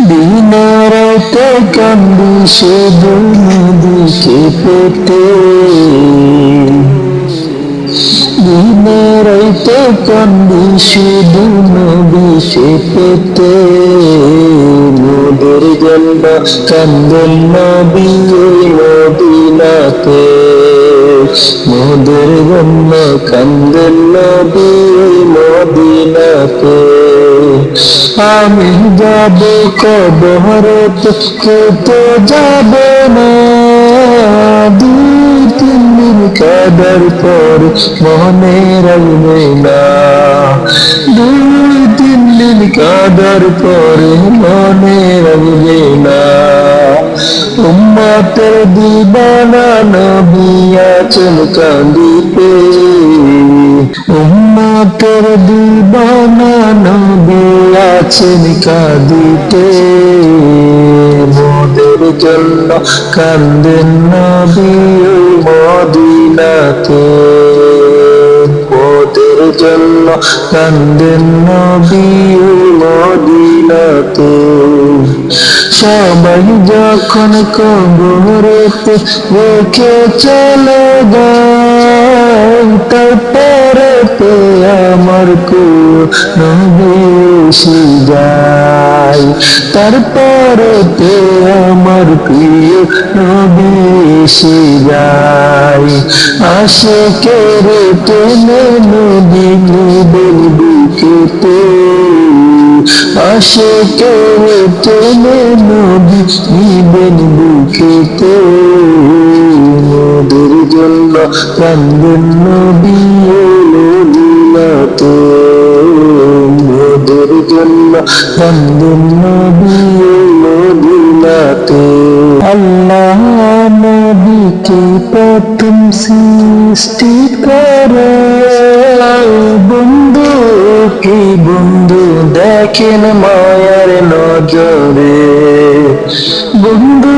দিনারাতে কান্দি শুধু নদীকে পেতে। দিনারাতে কান্দি শুধু নদীকে পেতে। মোদের জন্য কান্দেন নবী মদিনাতে। মোদের জন্য কান্দেন আমি যাব কবরত তো যাব না। দুই, তিন দিন কাদার পর মনে রাখবে না। দুই, তিন দিন কাদার পর মনে রাখবে না। উম্মাতের দিবানা নবী আছেন কান্দিতে উম্মাতের দিবানা নবী আছেন কাঁদিতে। মোদের জন্য কান্দেন নবী মদিনাতে মোদের জন্য কান্দেন নবী মদিনাতে। সবাই যখন কবরেতে রেখে চলে যায় তারপরে আমার কো এসে যায় তারপরে পে আমার প্রিয় নবী এসে যায়। আসে কে রে টেনে নদী নিবেন বুকেতে। আসে কে রে টেনে নদী নিবেন বুকেতে। মোদের জন্য কান্দেন নবী মদিনাতে মোদের জন্য কান্দেন নবী মদিনাতে আল্লাহ নবীকে প্রথম সৃষ্টি করে। বন্ধু কি বন্ধু দেখেন মায়ার নজরে। বন্ধু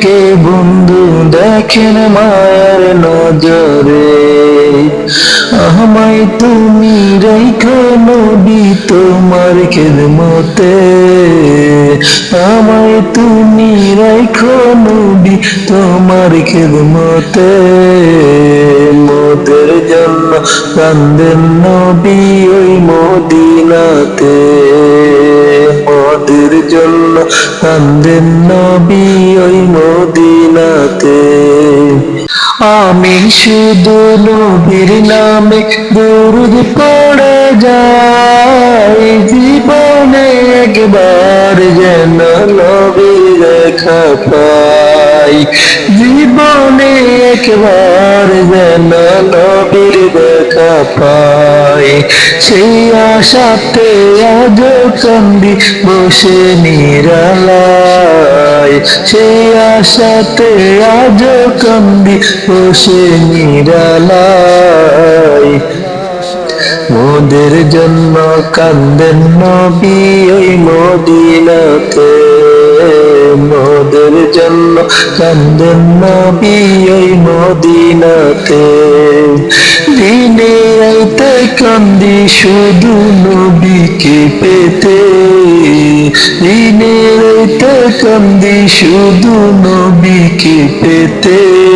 কে বন্ধু দেখেন মায়ার নজরে। আমায় তুমি রেখো নবী তোমার খেদমতে। আমায় তুমি রেখো নবী তোমার খেদমতে। মোদের জন্য কান্দেন নবী ওই মদিনাতে। মোদের জন্য কান্দেন নবী ওই মদিনাতে। আমি শুধু নবীর নামে দরুদ পড়ে যাই। জীবনে একবার যেন নবীর দেখা পাই। জীবনে একবার যেন নবীর দেখা পাই, সেই আশাতে আজ কান্দি বসে নিরালায়, সেই আশাতে আজ কান্দি বসে নিরালায়। মোদের জন্য কান্দেন নবী ওই মদিনাতে। মোদের জন্য? কান্দেন নবী ওই মদিনাতে। দিনে রাইতে কান্দি শুধু নবীকে পেতে। দিনে রাইতে কান্দি শুধু নবীকে পেতে।